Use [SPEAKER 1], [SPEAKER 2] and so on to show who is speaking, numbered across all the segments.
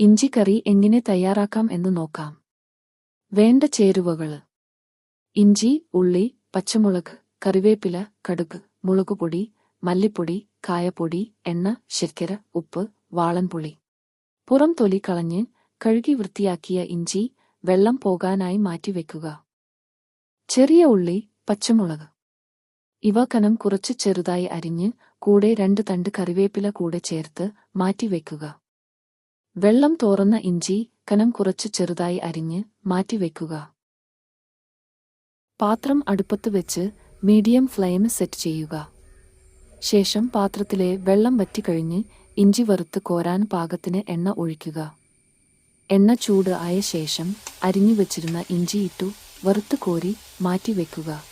[SPEAKER 1] ഇഞ്ചിക്കറി എങ്ങനെ തയ്യാറാക്കാം എന്ന് നോക്കാം. വേണ്ട ചേരുവകൾ. ഇഞ്ചി ഉള്ളി പച്ചമുളക് കറിവേപ്പില കടുക് മുളകുപൊടി മല്ലിപ്പൊടി കായപ്പൊടി എണ്ണ ശർക്കര ഉപ്പ് വാളൻപുളി. പുറം തൊലി കളഞ്ഞ് കഴുകി വൃത്തിയാക്കിയ ഇഞ്ചി വെള്ളം പോകാനായി മാറ്റിവെക്കുക ചെറിയ ഉള്ളി പച്ചമുളക്. ഇവ കനം കുറച്ച് ചെറുതായി അരിഞ്ഞ് കൂടെ രണ്ട് തണ്ട് കറിവേപ്പില കൂടെ ചേർത്ത് മാറ്റിവെക്കുക വെള്ളം തോറുന്ന ഇഞ്ചി കനം കുറച്ച് ചെറുതായി അരിഞ്ഞ് മാറ്റിവെക്കുക. പാത്രം അടുപ്പത്ത് വെച്ച് മീഡിയം ഫ്ലെയിം സെറ്റ് ചെയ്യുക. ശേഷം പാത്രത്തിലെ വെള്ളം വറ്റിക്കഴിഞ്ഞ് ഇഞ്ചി വറുത്ത് കോരാൻ പാകത്തിന് എണ്ണ ഒഴിക്കുക. എണ്ണ ചൂട് ആയ ശേഷം അരിഞ്ഞു വെച്ചിരുന്ന ഇഞ്ചി ഇട്ടു വറുത്ത് കോരി മാറ്റിവെക്കുക.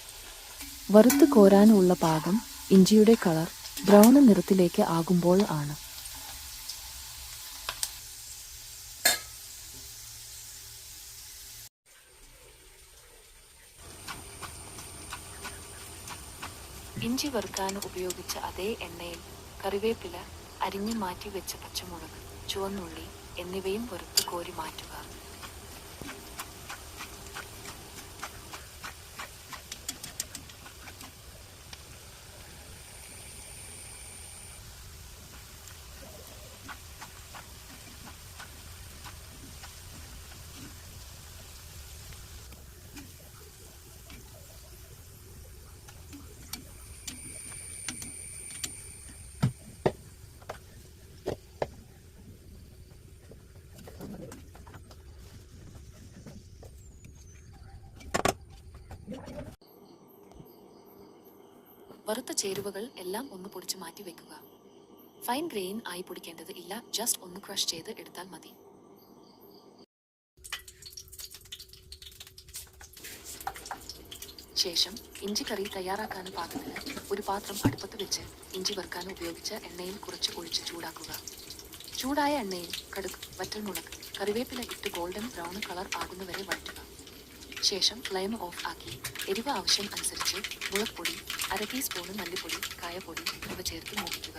[SPEAKER 1] വറുത്ത് കോരാനുള്ള പാകം ഇഞ്ചിയുടെ കളർ ബ്രൗൺ നിറത്തിലേക്ക് ആകുമ്പോൾ ആണ്. ഇഞ്ചി വറുക്കാൻ ഉപയോഗിച്ച അതേ എണ്ണയിൽ കറിവേപ്പില അരിഞ്ഞു മാറ്റി വെച്ച പച്ചമുളക് ചുവന്നുള്ളി എന്നിവയും വറുത്ത് കോരി മാറ്റുക. വറുത്ത ചേരുവകൾ എല്ലാം ഒന്ന് പൊടിച്ച് മാറ്റി വെക്കുക. ഫൈൻ ഗ്രെയിൻ ആയി പൊടിക്കേണ്ടത് ഇല്ല. ജസ്റ്റ് ഒന്ന് ക്രഷ് ചെയ്ത് എടുത്താൽ മതി. ശേഷം ഇഞ്ചി കറി തയ്യാറാക്കാൻ പാകത്തിന് ഒരു പാത്രം അടുപ്പത്ത് വെച്ച് ഇഞ്ചി വറുക്കാൻ ഉപയോഗിച്ച എണ്ണയിൽ കുറച്ച് ഒഴിച്ച് ചൂടാക്കുക. ചൂടായ എണ്ണയിൽ കടുക് വറ്റൽമുളക് കറിവേപ്പില ഇട്ട് ഗോൾഡൻ ബ്രൗൺ കളർ ആകുന്നവരെ വഴറ്റുക. ശേഷം ഫ്ലെയിം ഓഫ് ആക്കി എരിവ് ആവശ്യം അനുസരിച്ച് മുളക് അര ടീസ്പൂണ് മല്ലിപ്പൊടി കായപ്പൊടി ഇവ ചേർത്ത് മൂപ്പിക്കുക.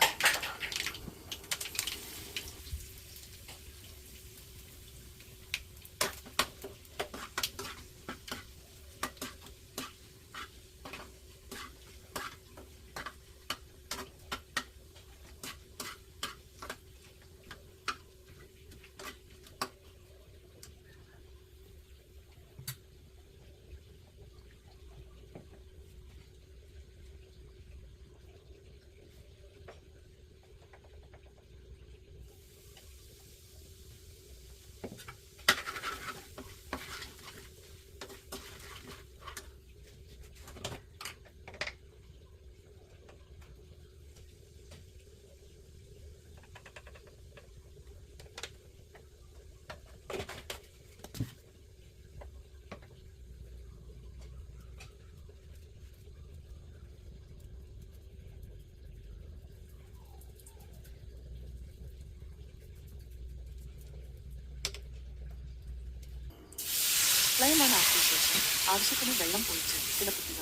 [SPEAKER 1] ഫ്ലെയിം ആശ്വാസം ആവശ്യത്തിന് വെള്ളം പൊളിച്ച് തിളപ്പിക്കുക.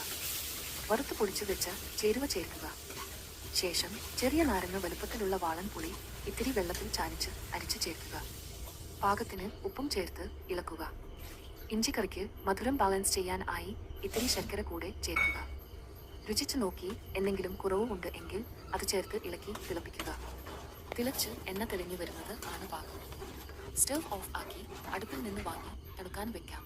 [SPEAKER 1] വറുത്ത് പൊടിച്ചു വെച്ച ചേരുവ ചേർക്കുക. ശേഷം ചെറിയ നാരങ്ങ വലുപ്പത്തിലുള്ള വാളൻ പുളി ഇത്തിരി വെള്ളത്തിൽ ചാനിച്ച് അരിച്ചു ചേർക്കുക. പാകത്തിന് ഉപ്പും ചേർത്ത് ഇളക്കുക. ഇഞ്ചിക്കറിക്ക് മധുരം ബാലൻസ് ചെയ്യാൻ ആയി ഇത്തിരി ശർക്കര കൂടെ ചേർക്കുക. രുചിച്ചു നോക്കി എന്തെങ്കിലും കുറവുമുണ്ട് എങ്കിൽ അത് ചേർത്ത് ഇളക്കി തിളപ്പിക്കുക. തിളച്ച് എണ്ണ തെളിഞ്ഞു വരുന്നത് ആണ് പാകം. സ്റ്റവ് ഓഫ് ആക്കി അടുപ്പിൽ നിന്ന് വാങ്ങി തണുക്കാൻ വെക്കാം.